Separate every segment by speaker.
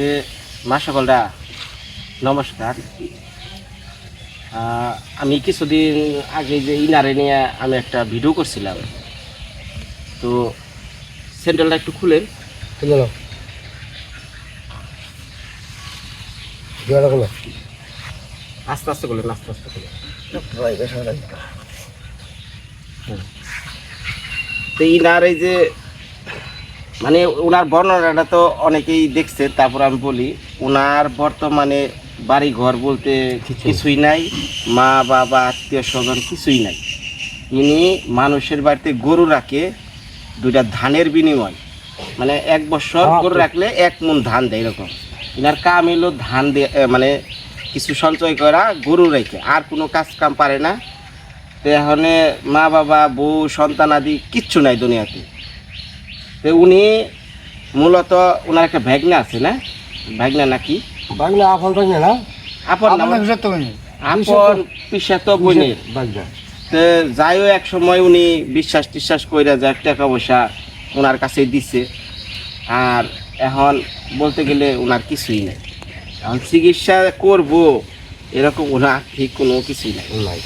Speaker 1: তে মা সকলরা নমস্কার আমি কিছুদিন আগে যে ইনারে নিয়ে আমি একটা ভিডিও করছিলাম। তো স্যান্ডেলটা একটু খুলেন। আস্তে আস্তে খুলেন আস্তে আস্তে খুলেন। তো ইনার এই যে মানে ওনার বর্ণনাটা তো অনেকেই দেখছে তারপর আমি বলি ওনার বর্তমানে বাড়ি ঘর বলতে কিছুই নাই। মা বাবা আত্মীয় স্বজন কিছুই নাই। ইনি মানুষের বাড়িতে গরু রাখে দুইটা ধানের বিনিময়। মানে এক বছর গরু রাখলে এক মন ধান দেয় এরকম। ইনার কাম এলো ধান দিয়ে মানে কিছু সঞ্চয় করা গরু রেখে। আর কোনো কাজ কাম পারে না। তো এখন মা বাবা বউ সন্তান আদি কিচ্ছু নাই দুনিয়াতে। তো উনি মূলত ওনার একটা ভ্যাগনা আছে না? ভ্যাগনা নাকি?
Speaker 2: বাংলা আফল না?
Speaker 1: আপন না আপন পিসা তো বোনের
Speaker 2: বাংলা
Speaker 1: তো যাইও এক সময় উনি বিশ্বাস টিশ্বাস কইরা যায় টাকা পয়সা ওনার কাছে দিছে। আর এখন বলতে গেলে ওনার কিছুই নেই। এখন চিকিৎসা করব এরকম ওনার ঠিক কোনো কিছুই নাই।
Speaker 2: নাই।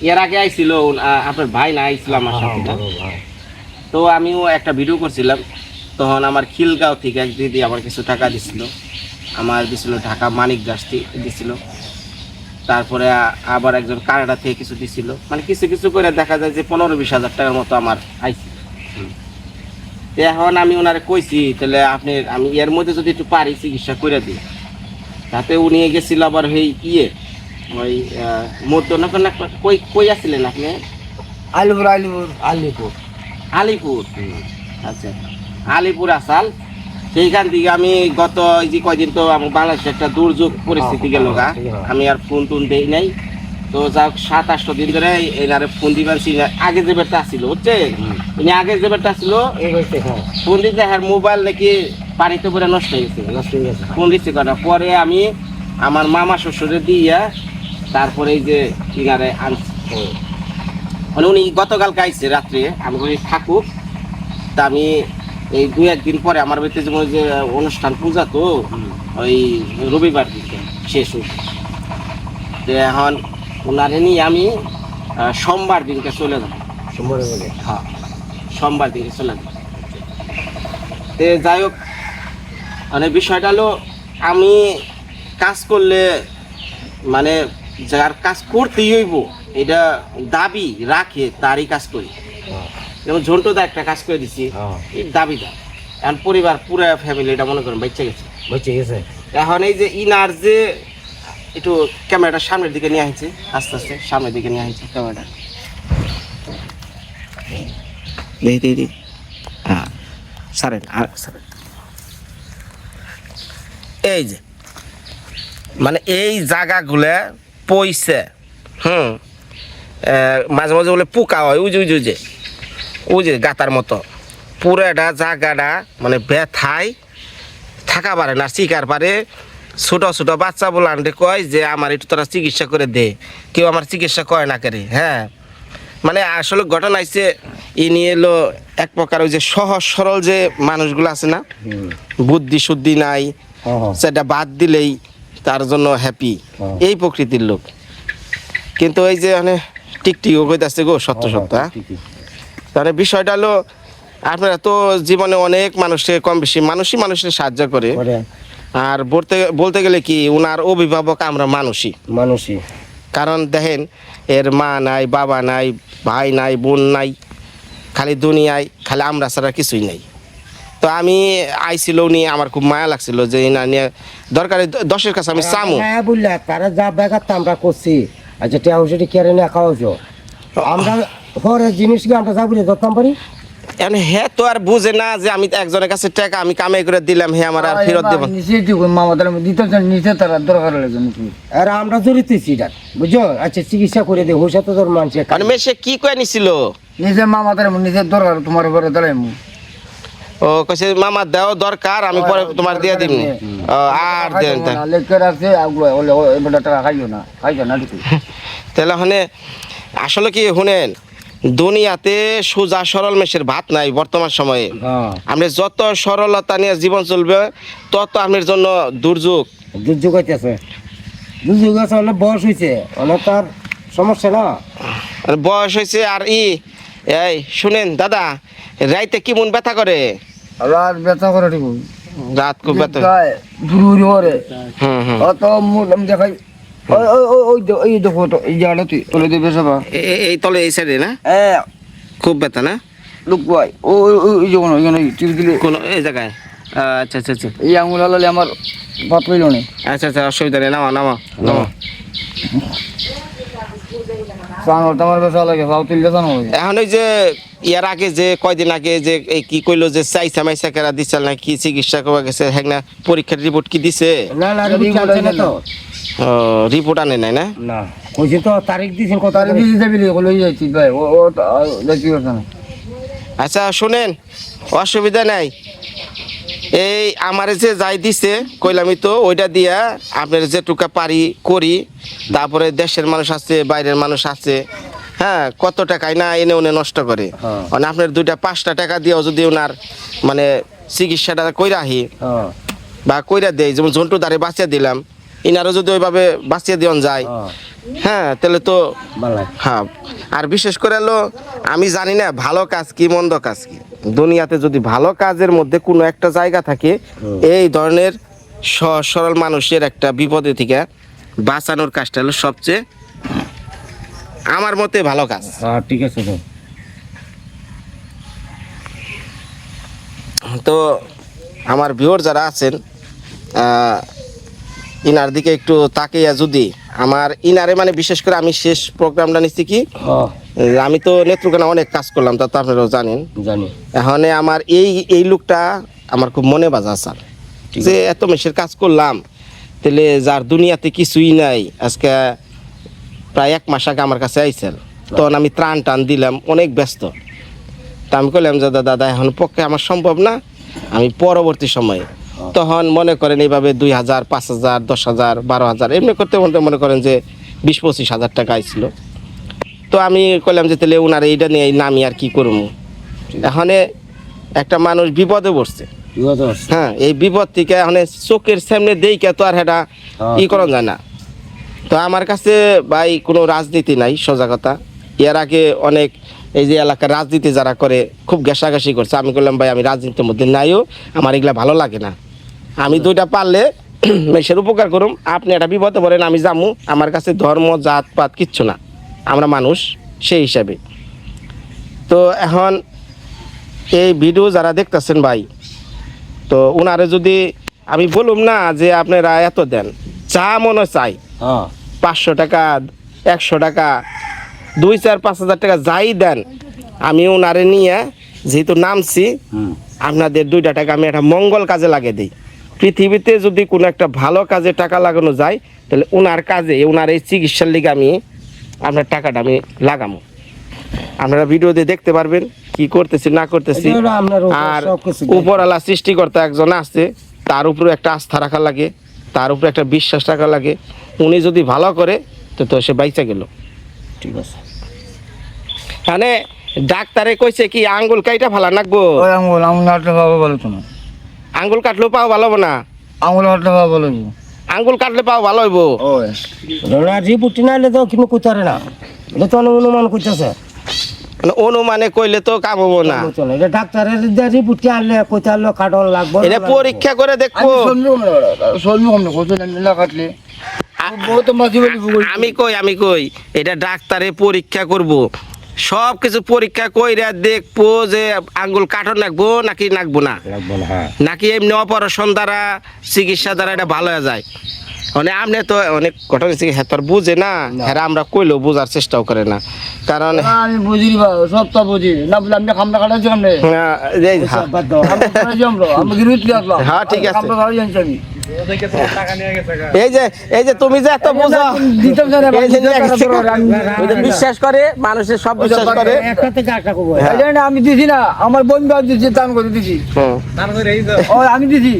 Speaker 1: এর আগে আইছিল উন- আ- আপনার ভাই না আইছিল আমার সাথে না?
Speaker 2: বড় ভাই।
Speaker 1: তো আমিও একটা ভিডিও করছিলাম। তখন আমার খিলগাঁও থেকে এক দিদি আমার কিছু টাকা দিছিল। আমার দিছিল ঢাকা মানিক গাছ দিছিল। তারপরে আবার একজন কানাডা থেকে কিছু দিছিল। মানে কিছু কিছু করে দেখা যায় যে পনেরো বিশ হাজার টাকার মতো আমার আইছে। এখন আমি ওনারে কইছি তাহলে আপনি আমি এর মধ্যে যদি একটু পারি চিকিৎসা করে দিই। তাতে উনি গেছিল আবার ওই ইয়ে ওই মধ্য না কই কই আসছিলেন আপনি?
Speaker 2: আলিপুর আলিপুর। আলিপুর।
Speaker 1: আলিপুর। আচ্ছা। আলিপুর আসাল। সেইখান থেকে আমি গত এই যে কয়দিন তো আমার বাংলাদেশে একটা দুর্যোগ পরিস্থিতি গেল গা। আমি আর ফোন টোন দেই নাই। তো যাই হোক সাত আটশো দিন ধরে এনারে ফোন দিবেন আগে যে বেরটা আসছিল বুঝছে ইনি আগে যে বেরটা আসছিল
Speaker 2: হ্যাঁ।
Speaker 1: ফোন দিতে হ্যাঁ মোবাইল নাকি পানিতে পরে নষ্ট হয়ে গেছে।
Speaker 2: নষ্ট হয়ে গেছে।
Speaker 1: ফোন দিচ্ছে কটা পরে আমি আমার মামা শ্বশুরে দিয়া তারপরে এই যে ইনারে আনছি। মানে উনি গতকালকে আইছে রাত্রে আমি বলি থাকুক তা আমি এই দু একদিন পরে আমার বাড়িতে যেমন যে অনুষ্ঠান পূজা তো ওই রবিবার দিকে শেষ হয়েছে তো এখন ওনারে নিয়ে আমি সোমবার দিনকে চলে যাব।
Speaker 2: সোমবারে
Speaker 1: হ্যাঁ সোমবার দিনকে চলে যাব। তে যাই হোক মানে বিষয়টা হলো আমি কাজ করলে মানে যার কাজ করতেই হইব এটা দাবি রাখে তারই কাজ করি।
Speaker 2: হ্যাঁ।
Speaker 1: যেমন ঝন্টুদা একটা কাজ করে দিছি
Speaker 2: হ্যাঁ।
Speaker 1: এই দাবিটা এখন পরিবার পুরো ফ্যামিলি এটা মনে করেন বাচ্চা গেছে।
Speaker 2: বুঝছে গেছে?
Speaker 1: এখন এই যে ইনার যে একটু ক্যামেরাটা সামনের দিকে নিয়ে আসছে আস্তে আস্তে সামনের দিকে নিয়ে আসছে ক্যামেরাটা। দেখি দেখি দেখি হ্যাঁ সারেন আর সারেন। এই যে মানে এই জায়গাগুলো পইছে হুম? মাঝে মাঝে বলে পোকা হয় উজে উজে উজে যে গাতার মতো। পুরোটা জায়গাটা মানে ব্যথায় থাকা পারে না শিকার পারে। ছোটো ছোটো বাচ্চা বলান্ডে কয় যে আমার একটু তোরা চিকিৎসা করে দে। কেউ আমার চিকিৎসা করে না করে হ্যাঁ। মানে আসলে ঘটনা হচ্ছে ই নিয়ে এলো এক প্রকার ওই যে সহজ সরল যে মানুষগুলো আছে না বুদ্ধি শুদ্ধি নাই
Speaker 2: হ্যাঁ হ্যাঁ।
Speaker 1: সেটা বাদ দিলেই তার জন্য হ্যাপি
Speaker 2: হ্যাঁ।
Speaker 1: এই প্রকৃতির লোক। কিন্তু ওই যে মানে টিকটিকও কইতাছে গো সত্য সত্য হ্যাঁ? তাহলে বিষয়টা হলো আপনারা তো জীবনে অনেক মানুষকে কম বেশি মানুষই মানুষের সাহায্য করে। আর বলতে বলতে গেলে কি ওনার অভিভাবক আমরা মানুষই।
Speaker 2: মানুষই।
Speaker 1: কারণ দেখেন এর মা নাই বাবা নাই ভাই নাই বোন নাই খালি দুনিয়ায় খালি আমরা ছাড়া কিছুই নাই। তো আমি আইছিল উনি আমার খুব মায়া লাগছিল যে না নিয়ে দরকারে দশের কাছে আমি চামু।
Speaker 2: হ্যাঁ বললে তারা যা বেকার তা আমরা করছি। আচ্ছা টিয়া হুসেটি কেড়ে নিয়ে খাওয়াছো আমরা পরে জিনিসকে আমরা যা বলে ধরতাম পারি
Speaker 1: এখন হে তো আর বুঝে না যে আমি একজনের কাছে টাকা আমি কামাই করে দিলাম হে আমার আর ফেরত দেব
Speaker 3: নিচে দিব মামাদের দিতে চান নিচে তারা দরকার লাগে নাকি
Speaker 2: আর আমরা জড়িতেছি বুঝছ? আচ্ছা চিকিৎসা করে দিই হোসা তো তোর মানুষ
Speaker 1: মানে মেয়ে কি কয়ে নিছিল?
Speaker 3: নিজে মামাদের নিজের দরকার তোমার উপরে দাঁড়াই
Speaker 1: ও কইছে মামা দাও দরকার আমি পরে তোমার দিয়ে দিম। আর দেন তা।
Speaker 3: ওলে এবার টাকা খাইও না খাইও না
Speaker 1: তাহলে হনে আসলে কি শুনেন দুনিয়াতে সোজা সরল মেশের ভাত নাই বর্তমান সময়ে।
Speaker 2: হ্যাঁ।
Speaker 1: আপনি যত সরলতা নিয়ে জীবন চলবে তত আপনার জন্য দুর্যোগ।
Speaker 2: দুর্যোগ হইতেছে। দুর্যোগ আছে বয়স হয়েছে তার সমস্যা না?
Speaker 1: আর বয়স হয়েছে আর ই এই শুনেন দাদা রাইতে কি মন ব্যথা করে?
Speaker 3: রাত ব্যথা করে ঠিক
Speaker 1: রাত খুব ব্যথা
Speaker 3: ঘুরি করে
Speaker 1: হুম হুম।
Speaker 3: অত মুখ আমি দেখাই। ওই দেখো এই জায়গাটা তুই ওলে দেবে সবা
Speaker 1: এই তলে এই সাইডে না?
Speaker 3: হ্যাঁ।
Speaker 1: খুব ব্যথা না?
Speaker 3: লোক ভাই ও ওই যখন ওইখানে টিপ দিলে
Speaker 1: কোন এই জায়গায়। আচ্ছা আচ্ছা আচ্ছা।
Speaker 3: এই আঙুল হালালে আমার ভাত পেল না।
Speaker 1: আচ্ছা আচ্ছা অসুবিধা নেই নামা নামা নামা
Speaker 3: সান হতে আমার বেশা লাগে ভাও তুললে সান হবে
Speaker 1: এখন ওই যে ইয়ার আগে যে কয়দিন আগে যে এই কি কইলো যে চাইসা মাইসা কেরা দিছিল না কি চিকিৎসা করবা গেছে হ্যাঁ না পরীক্ষার রিপোর্ট কি দিছে?
Speaker 2: না না রিপোর্ট আনছে না তো।
Speaker 1: রিপোর্ট আনে নাই না?
Speaker 2: কইছে তো তারিখ দিছেন কত
Speaker 3: তার বিজি যাবি লই যাইছি ভাই ও
Speaker 1: আচ্ছা শুনেন অসুবিধা নাই। এই আমারে যে যাই দিছে কইলামই তো ওইটা দিয়া আপনার যেটুকা পারি করি। তারপরে দেশের মানুষ আছে বাইরের মানুষ আছে। হ্যাঁ কত টাকায় না এনে উনে নষ্ট করে।
Speaker 2: হ্যাঁ।
Speaker 1: মানে আপনার দুইটা পাঁচটা টাকা দিয়েও যদি ওনার মানে চিকিৎসাটা কইরা আহি
Speaker 2: হ্যাঁ।
Speaker 1: বা কইরা দেয় যেমন জন্টু দ্বারে বাঁচিয়ে দিলাম ইনারও যদি ওইভাবে বাঁচিয়ে দিয়ন যায়।
Speaker 2: হ্যাঁ।
Speaker 1: হ্যাঁ তাহলে তো হ্যাঁ। আর বিশেষ করে হলো আমি জানি না ভালো কাজ কি মন্দ কাজ কি। দুনিয়াতে যদি ভালো কাজের মধ্যে কোনো একটা জায়গা থাকে এই ধরনের সহজ সরল মানুষের একটা বিপদে থেকে বাঁচানোর কাজটা হলো সবচেয়ে আমার মতে ভালো কাজ।
Speaker 2: ঠিক আছে তো
Speaker 1: তো আমার ভিউর যারা আছেন ইনার দিকে একটু তাকিয়া যদি আমার ইনারে মানে বিশেষ করে আমি শেষ প্রোগ্রামটা নিচ্ছি কি?
Speaker 2: হ্যাঁ।
Speaker 1: আমি তো নেত্রকোনা অনেক কাজ করলাম তা তো আপনারাও জানেন।
Speaker 2: জানি।
Speaker 1: এখন আমার এই এই লোকটা আমার খুব মনে বাজা স্যার যে এত মেশের কাজ করলাম তাহলে যার দুনিয়াতে কিছুই নাই আজকে প্রায় এক মাস আগে আমার কাছে আইসেল তখন আমি ত্রাণ টান দিলাম অনেক ব্যস্ত। তা আমি কইলাম যে দাদা দাদা এখন পক্ষে আমার সম্ভব না আমি পরবর্তী সময়ে। তখন মনে করেন এইভাবে দুই হাজার পাঁচ হাজার দশ হাজার বারো হাজার এমনি করতে করতে মনে করেন যে বিশ পঁচিশ হাজার টাকা আইছিল। তো আমি কইলাম যে তাহলে ওনার এইটা নিয়ে নামি আর কি করব এখানে একটা মানুষ বিপদে পড়ছে। হ্যাঁ এই বিপদ থেকে এখন চোখের সামনে দেইকে তো আর এটা
Speaker 2: হ্যাঁ।
Speaker 1: ই করা যায় না। তো আমার কাছে ভাই কোনো রাজনীতি নাই সজাগতা এর আগে অনেক এই যে এলাকার রাজনীতি যারা করে খুব ঘেঁষাঘেঁষি করছে। আমি বললাম ভাই আমি রাজনীতির মধ্যে নাইও আমার এগুলা ভালো লাগে না। আমি দুইটা পারলে মেশের উপকার করুম। আপনি একটা বিপদে পড়েন আমি যামু। আমার কাছে ধর্ম জাত পাত কিচ্ছু না। আমরা মানুষ সেই হিসাবে। তো এখন এই ভিডিও যারা দেখতেছেন ভাই তো ওনারে যদি আমি বলুম না যে আপনারা এত দেন চা মনে চাই
Speaker 2: হ্যাঁ।
Speaker 1: পাঁচশো টাকা একশো টাকা দুই চার পাঁচ হাজার টাকা যাই দেন আমি ওনারে নিয়ে যেহেতু নামছি আপনাদের দুইটা টাকা আমি একটা মঙ্গল কাজে লাগিয়ে দিই। পৃথিবীতে যদি কোনো একটা ভালো কাজে টাকা লাগানো যায় তাহলে ওনার কাজে ওনার এই চিকিৎসার লিগে আমি আপনার টাকাটা আমি লাগামো। আপনারা ভিডিওতে দেখতে পারবেন কি করতেছি না করতেছি। আর উপরওয়ালা সৃষ্টিকর্তা একজন আছে তার উপরে একটা আস্থা রাখা লাগে তার উপরে একটা বিশ্বাস রাখা লাগে। উনি যদি ভালো করে তো তো সে বাইচা গেল।
Speaker 2: ঠিক আছে।
Speaker 1: মানে ডাক্তারে কইছে কি আঙ্গুল কাইটা ভালো নাকবো?
Speaker 3: ওই আঙুল আঙুল হাঁটলে ভালো বলো না
Speaker 1: আঙ্গুল কাটলেও পাও ভালো না।
Speaker 3: আঙুল হাঁটলে ভালো বলো
Speaker 1: আঙ্গুল কাটলে পাও ভালো হইব।
Speaker 2: রিপোর্ট না এলে তো কিন্তু কইতারে না। এটা তো অনুমান করতেছে।
Speaker 1: মানে অনুমানে কইলে তো কাম হব না।
Speaker 2: এটা ডাক্তারের রিপোর্ট আনলে কইতে আনলো কাটন লাগবে
Speaker 1: এটা পরীক্ষা করে দেখব।
Speaker 3: আমি না কাটলে।
Speaker 1: আমি কই আমি কই এটা ডাক্তারে পরীক্ষা করব। সব কিছু পরীক্ষা কইরা দেখব যে আঙ্গুল কাটন লাগবো নাকি নাকবো না?
Speaker 2: লাগবে না হ্যাঁ।
Speaker 1: নাকি এমনি অপারেশন দ্বারা চিকিৎসা দ্বারা এটা ভালো হয়ে যায়? মানে আপনি তো অনেক ঘটনা হ্যাঁ তোর বুঝে না? হ্যাঁ আমরা কইলেও বোঝার চেষ্টাও করে না। কারণ
Speaker 3: আমি বুঝি সব তো বুঝি। না আমি খামটা
Speaker 1: হ্যাঁ। হ্যাঁ, ঠিক আছে। এই যে এই যে তুমি যে এত বুঝো বিশ্বাস করে মানুষের সব বিশ্বাস করে।
Speaker 2: একটা থেকে একটা করব।
Speaker 1: হ্যাঁ।
Speaker 3: আমি দিছি না আমার বন্ধু আর দিছি দান করে দিছি আমি দিছি।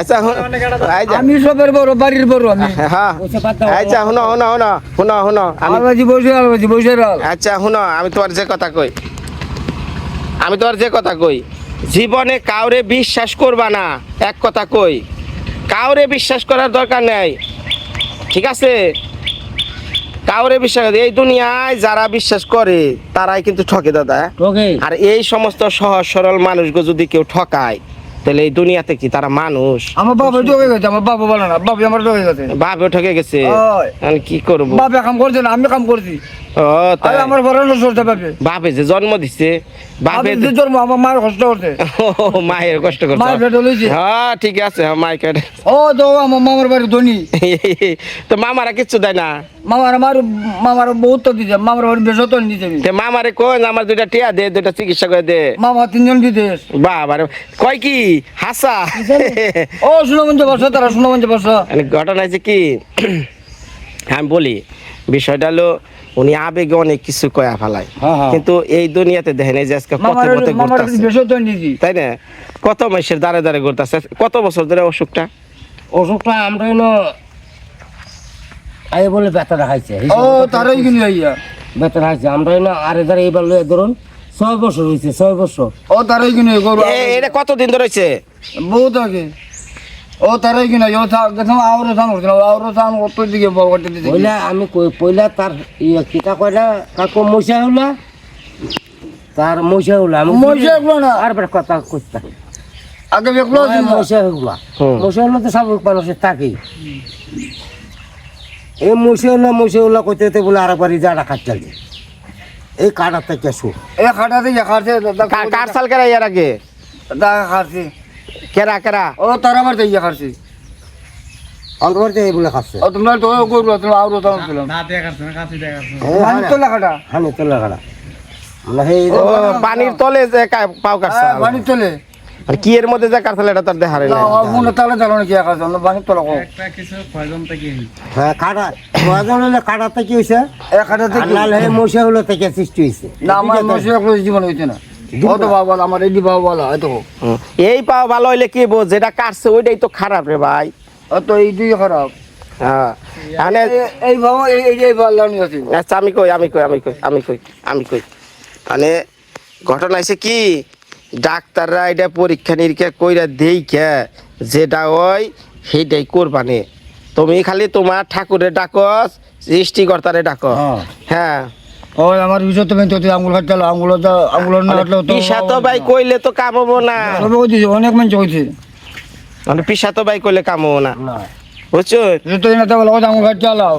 Speaker 1: আচ্ছা
Speaker 3: আমি সবের বড় বাড়ির বড় আমি।
Speaker 1: হ্যাঁ। আচ্ছা শুনো শুনো শুনো শুনো শুনো আমি
Speaker 3: আলবাজি বসে আলবাজি বসে
Speaker 1: আচ্ছা শুনো আমি তোমার যে কথা কই। আমি তোমার যে কথা কই। জীবনে কাউরে বিশ্বাস করবা না এক কথা কই। কাউরে বিশ্বাস করার দরকার নেই ঠিক আছে? কাউরে বিশ্বাস এই দুনিয়ায় যারা বিশ্বাস করে তারাই কিন্তু ঠকে দাদা। আর এই সমস্ত সহজ সরল মানুষগুলো যদি কেউ ঠকায় তাহলে এই দুনিয়াতে কি তারা মানুষ?
Speaker 3: আমার বাবা গেছে আমার বাবা বলে না বাবা আমার ঢোকে গেছে।
Speaker 1: ঠকে গেছে? আমি কি করব?
Speaker 3: বাবা কাম করছে না আমি কাম করছি। আমার বড় চলতে পারবে।
Speaker 1: বাপে যে জন্ম দিছে বাপে
Speaker 3: আমি যে জন্ম আমার মায়ের কষ্ট করছে।
Speaker 1: ও, মায়ের কষ্ট করছে।
Speaker 3: মায়ের পেটে লইছে।
Speaker 1: হ্যাঁ ঠিক আছে হ্যাঁ মাই কেটে
Speaker 3: ও তো আমার মামার বাড়ি ধনী।
Speaker 1: তো মামারা কিচ্ছু দেয় না?
Speaker 3: মামার আমার মামার বহুত তো দিছে। মামার বাড়ি বেশ তো নিতে আমি
Speaker 1: তে মামারে কোন আমার দুইটা টিয়া দে দুইটা চিকিৎসা করে দে।
Speaker 3: মামা তিনজন দিতে
Speaker 1: বাবা রে কয় কি? হাসা।
Speaker 3: ও সুনমঞ্চ বসো তারা সুনমঞ্চ বসো।
Speaker 1: মানে ঘটনা হয়েছে কি? আমি বলি বিষয়টা হলো উনি আবেগে অনেক কিছু কয়া ফেলায়।
Speaker 2: হ্যাঁ, হ্যাঁ।
Speaker 1: কিন্তু এই দুনিয়াতে দেখেন এই যে আজকে কত
Speaker 3: মামার
Speaker 1: ঘুরতাছে।
Speaker 3: বেশ তো নিছি
Speaker 1: তাই না? কত মাসের দাঁড়ে দাঁড়ে ঘুরতেছে? কত বছর ধরে অসুখটা?
Speaker 2: অসুখটা আমরা এনে আই বলে ব্যথা দেখাইছে।
Speaker 3: ও তারাই কিনে আইয়া।
Speaker 2: ব্যথা দেখাইছে। আমরা এনে আরে ধরে এবার লয়ে ধরুন ছয় বছর হয়েছে ছয় বছর।
Speaker 3: ও তারাই কিনে গরু
Speaker 1: এ- এটা কতদিন ধরে হয়েছে
Speaker 3: বহুত আগে। ও তারাই কিনা ও গেছাম আওরে সান করছিল আওরে সান দিকে বল
Speaker 2: আমি কইলা তার ইয়া কিটা কইলা কাকু মইসা হলা তার মইসা হলা আমি
Speaker 3: মইসা হলো না?
Speaker 2: আর বার কথা কইতা
Speaker 3: আগে বেকলো
Speaker 2: মইসা হলা মইসা হলো তো স্বাভাবিক মানুষের থাকেই। এই মইসা হলা মইসা হলা কইতে বলে আর একবার ইজা ডাকাত এই কাটাতে কেসু
Speaker 3: এ কাটাতে
Speaker 1: কাটছে কার সাল কেরা ইয়ার আগে?
Speaker 3: দা কাটছে।
Speaker 1: কেরা কেরা?
Speaker 3: ও তারা
Speaker 2: আমার ইয়ে বলে
Speaker 3: ও তো গরু না তো লাগাটা
Speaker 2: তো
Speaker 1: লাগাটা পানির তলে যে পাও পানির
Speaker 3: হ্যাঁ, তলে।
Speaker 1: আর কি এর মধ্যে এটা তার দেখারে না
Speaker 3: মনে তালে জানো কি আকাশ জানো পানির তলে কো একটা কিছু কয়জন থেকে
Speaker 2: হ্যাঁ কাটা। কয়জন হলে কাটাতে কি হইছে?
Speaker 3: এক
Speaker 2: কাটাতে লাল মশা হলো থেকে সৃষ্টি হইছে।
Speaker 3: না আমার মশা কোনো জীবন হইছে না। ও তো বাবা আমার এই বলা হয়তো
Speaker 1: হুম। এই পাও ভালো হইলে কি বো যেটা কাটছে ওইটাই তো খারাপ রে ভাই।
Speaker 3: ও তো এই দুই খারাপ।
Speaker 1: হ্যাঁ। মানে
Speaker 3: এই এই যে আছে।
Speaker 1: আচ্ছা আমি কই আমি কই আমি কই আমি কই আমি কই। মানে ঘটনা হয়েছে কি ডাক্তাররা এটা পরীক্ষা নিরীক্ষা কইরা দেইখা যেটা ওই সেইটাই করবানে। তুমি খালি তোমার ঠাকুরের ডাকস সৃষ্টিকর্তারে ডাক
Speaker 2: হ্যাঁ।
Speaker 1: হ্যাঁ
Speaker 3: ও আমার বিষয় তুমি তো তুই আঙ্গুল কাটতে আঙ্গুল আঙ্গুল না কাটলে তো
Speaker 1: পিসা তো ভাই কইলে তো কাম হব না
Speaker 3: সবে অনেক মানুষ কইছে।
Speaker 1: মানে পিসা তো ভাই কইলে কাম হব না। বুঝছ
Speaker 3: যে তুই না তো বলো আঙ্গুল কাটতে আলাও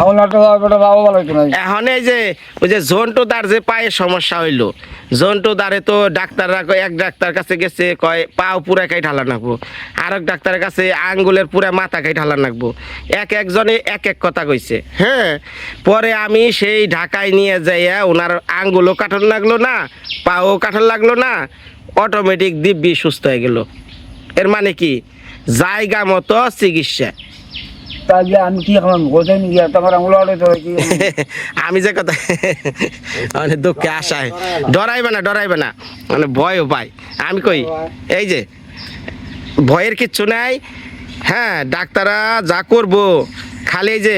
Speaker 3: আঙ্গুল কাটতে বেটা বাবা ভালো হইতো
Speaker 1: এখন এই যে ওই যে জন্টু দার যে পায়ে সমস্যা হইল জন্টু দারে তো ডাক্তাররা কয় এক ডাক্তার কাছে গেছে কয় পাও পুরা কাই ঢালা নাকবো আর এক ডাক্তারের কাছে আঙ্গুলের পুরা মাথা কাই ঢালা নাকবো এক একজনে এক এক কথা কইছে। হ্যাঁ পরে আমি সেই ঢাকায় নিয়ে যাইয়া ওনার আঙ্গুলও কাঠন লাগল না পাও কাঠন লাগল না অটোমেটিক দিব্যি সুস্থ হয়ে গেল। এর মানে কি? জায়গা মতো চিকিৎসা।
Speaker 3: তাহলে আমি কি এখন তোমার
Speaker 1: আমি যে কথা মানে দুঃখে আশায়। ডরাইবে না ডরাইবে না। মানে ভয়ও পাই আমি কই এই যে ভয়ের কিচ্ছু নাই। হ্যাঁ ডাক্তাররা যা করব খালি যে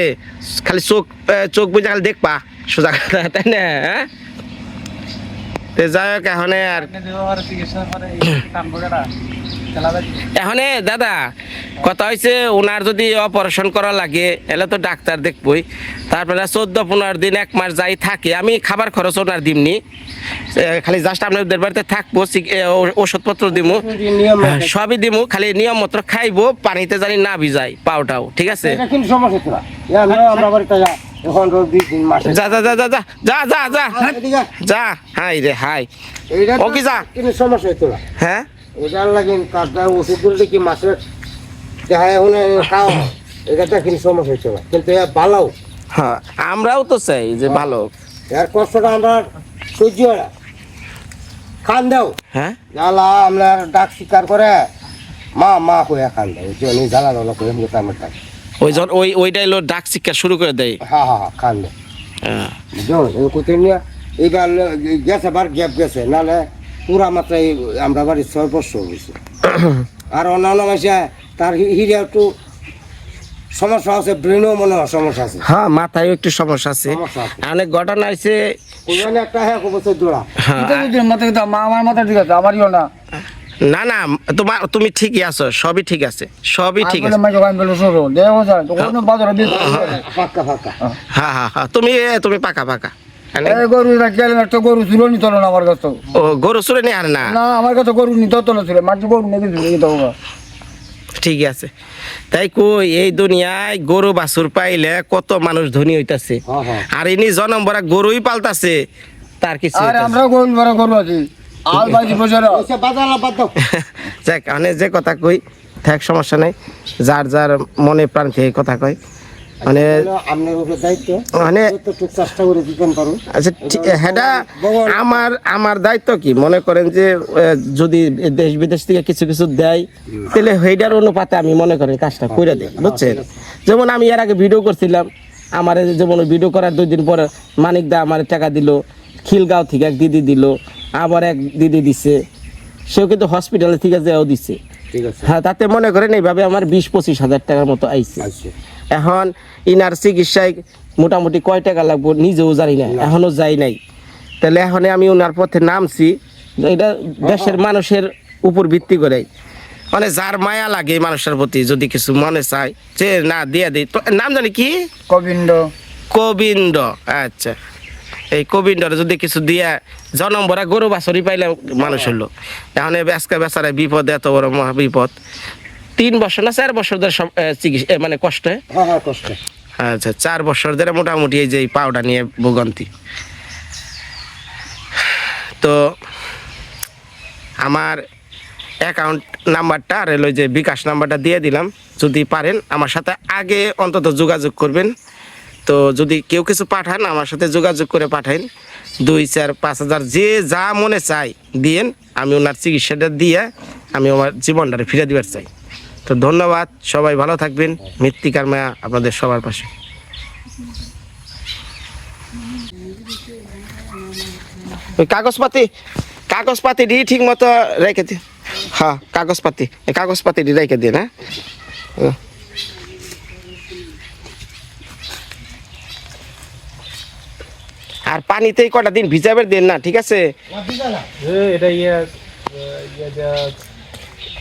Speaker 1: খালি চোখ চোখ বুঝে খালি দেখবা সোজা কথা তাই না? হ্যাঁ? যাই হোক এখন আর এখন দাদা কথা হয়েছে ওনার যদি অপারেশন করা লাগে এলে তো ডাক্তার দেখবই। তারপরে চোদ্দ পনেরো দিন এক মাস যাই থাকে। আমি খাবার খরচ ওনার দিমনি। খালি জাস্ট আপনাদের বাড়িতে থাকব ওষুধপত্র দিমু। হ্যাঁ, সবই দিমু খালি নিয়ম মতো খাইবো পানিতে জানি না ভিজাই পাওটাও ঠিক আছে?
Speaker 2: যা
Speaker 1: যা যা। যা যা যা যা যা। যা হাই রে হাই। ও কি যা?
Speaker 2: সমস্যা
Speaker 1: হ্যাঁ?
Speaker 2: এটার লাগে তার ওষুধগুলো কি মাসের দেখা এখন খাও এটা কিন্তু সমস্যা হইতো না কিন্তু ভালো।
Speaker 1: হ্যাঁ আমরাও তো চাই যে ভালো।
Speaker 2: এর কষ্টটা আমরা সহ্য হয় খান দেও।
Speaker 1: হ্যাঁ?
Speaker 2: জ্বালা আপনার ডাক শিকার করে মা মা হয়ে খান দেও। জনি জ্বালা জ্বালা করে কামের ডাক
Speaker 1: ওই জন ওই ওইটাই লো ডাক শিক্ষা শুরু করে দেয়।
Speaker 2: হ্যাঁ হ্যাঁ হ্যাঁ খান দেও।
Speaker 1: হ্যাঁ।
Speaker 2: এই কোথায় নিয়ে এইবার গেছে বার গ্যাপ গেছে। নাহলে পুরা মাত্রায় আমরা বাড়ি ছয় বছর হয়েছে আর অন্যান্য মাসে তার হিরে একটু সমস্যা আছে ব্রেনও মনে হয় সমস্যা আছে।
Speaker 1: হ্যাঁ মাথায় একটু সমস্যা আছে। অনেক ঘটনা আছে
Speaker 2: ওখানে একটা হ্যাঁ বছর জোড়া।
Speaker 1: হ্যাঁ,
Speaker 3: এটা বুঝলি মাথা কিন্তু আমা- আমার মাথা ঠিক আছে আমারও না।
Speaker 1: না না তোমার তুমি ঠিকই আছো সবই ঠিক আছে সবই ঠিক আছে।
Speaker 2: ফাঁকা ফাঁকা
Speaker 1: হ্যাঁ হ্যাঁ। হ্যাঁ তুমি তুমি পাকা পাকা।
Speaker 3: গরু গেলেন একটা গরু ছিল নি না আমার কাছে।
Speaker 1: ও গরু চুরে নি আর না?
Speaker 3: না আমার কাছে গরু নি তো ছিল মাঝে গরু নেই দিছিল
Speaker 1: ঠিক আছে। তাই কই এই দুনিয়ায় গরু বাছুর পাইলে কত মানুষ ধনী হইতাছে।
Speaker 2: হ্যাঁ হ্যাঁ।
Speaker 1: আর ইনি জনম বড়া গরুই পালতাছে তার কিছু
Speaker 3: আর আমরা গরু বড় গরু আছি। আল বাজি বসে
Speaker 2: বাজালা বাদ দাও।
Speaker 1: যাক যে কথা কই থাক সমস্যা নাই। যার যার মনে প্রাণ থেকে কথা কয়। মানে
Speaker 2: আপনার উপরে দায়িত্ব।
Speaker 1: মানে
Speaker 2: চেষ্টা করে দিতেন পারুন
Speaker 1: আচ্ছা ঠিক- হ্যাঁ আমার আমার দায়িত্ব কি? মনে করেন যে যদি দেশ বিদেশ থেকে কিছু কিছু দেয় তাহলে সেইটার অনুপাতে আমি মনে করেন কাজটা করে দিই বুঝছেন? যেমন আমি এর আগে ভিডিও করছিলাম আমার যেমন ভিডিও করার দুই দিন পরে মানিক দা আমার টাকা দিল খিলগাঁও থেকে এক দিদি দিল আবার এক দিদি দিছে সেও কিন্তু হসপিটালে থেকে যেও দিছে।
Speaker 2: ঠিক আছে।
Speaker 1: হ্যাঁ তাতে মনে করেন এইভাবে আমার বিশ পঁচিশ হাজার টাকার মতো আইছে।
Speaker 2: আচ্ছা
Speaker 1: এখন ইনার চিকিৎসায় মোটামুটি কয় টাকা লাগবো নিজেও জানি না এখনও যাই নাই। তাহলে এখন আমি ওনার পথে নামছি এটা দেশের মানুষের উপর ভিত্তি করে মানে যার মায়া লাগে মানুষের প্রতি যদি কিছু মনে চায় যে না দিয়ে দিই। তো নাম জানি কি?
Speaker 3: গোবিন্দ
Speaker 1: কবিন্দ আচ্ছা। এই কবিন্দর যদি কিছু দিয়া জনম ভরা গরু বাছরি পাইলে মানুষ হলো এখন বেসকা বেচারা বিপদ এত বড় মহা বিপদ। তিন বছর না চার বছর ধরে চিকিৎসা মানে কষ্ট?
Speaker 2: হ্যাঁ হ্যাঁ কষ্ট।
Speaker 1: আচ্ছা চার বছর ধরে মোটামুটি এই যে পাউডার নিয়ে ভোগান্তি। তো আমার অ্যাকাউন্ট নাম্বারটা আর হলো যে বিকাশ নাম্বারটা দিয়ে দিলাম। যদি পারেন আমার সাথে আগে অন্তত যোগাযোগ করবেন। তো যদি কেউ কিছু পাঠান আমার সাথে যোগাযোগ করে পাঠান দুই চার পাঁচ হাজার যে যা মনে চাই দিয়েন আমি ওনার চিকিৎসাটা দিয়ে আমি আমার জীবনটারে ফিরে দিবার চাই। তো ধন্যবাদ সবাই ভালো থাকবেন। মৃত্তিকার মায়া আপনাদের সবার পাশে। কাগজপাতি কাগজপাতি দিয়ে ঠিক মতো রেখে দিন হ্যাঁ কাগজপাতি কাগজপাতি দিয়ে রেখে দিন হ্যাঁ? আর পানিতেই কটা দিন ভিজাবের দিন না ঠিক আছে?
Speaker 4: এটা ইয়ে ইয়ে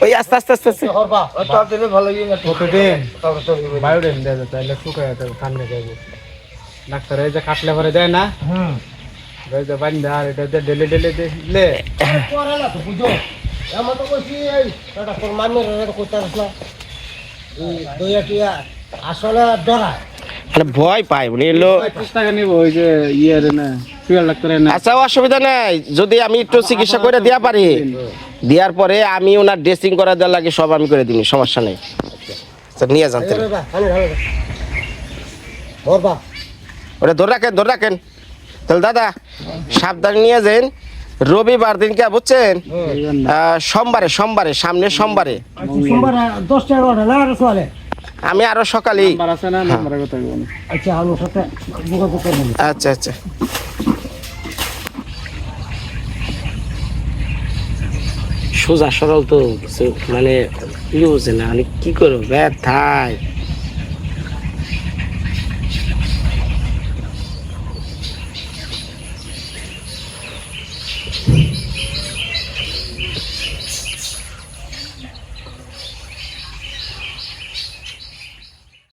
Speaker 1: ওই আস্তে আস্তে আস্তে আস্তে।
Speaker 3: ভালো ইয়ে না
Speaker 4: প্রতিদিন বায়োডেন দেয় যায় তাহলে শুকায় তাহলে কান্নে যাব। ডাক্তার এই যে কাটলে পরে দেয় না?
Speaker 3: হুম।
Speaker 4: যে বান্ধে আর এটা যে ডেলি ডেলি দিলে।
Speaker 2: করে না তো বুঝো? আমার তো কইছি এই এটা তোর মামির এটা কইতে আসছ না। দইয়া টিয়া আসলে ডরায়
Speaker 1: মানে ভয় পাই উনি এলো।
Speaker 4: পঁচিশ টাকা নিব ওই যে ইয়ে না
Speaker 1: আচ্ছা অসুবিধা নাই। যদি আমি একটু চিকিৎসা করে দেওয়া পারি। দেওয়ার পরে আমি ওনার ড্রেসিং করা দেওয়ার লাগে সব আমি করে দিই সমস্যা নেই। আচ্ছা নিয়ে যান ওটা ধরে রাখেন ধরে রাখেন। তাহলে দাদা সাবধানে নিয়ে যান। রবিবার দিনকে বুঝছেন? সোমবারে সোমবারে সামনে সোমবারে।
Speaker 2: চলে
Speaker 1: আমি আরও সকালেই।
Speaker 2: আচ্ছা যোগাযোগ করবেন
Speaker 1: আচ্ছা আচ্ছা। সোজা সরল তো মানে ইয়ে না মানে কি করব? ব্যথায়।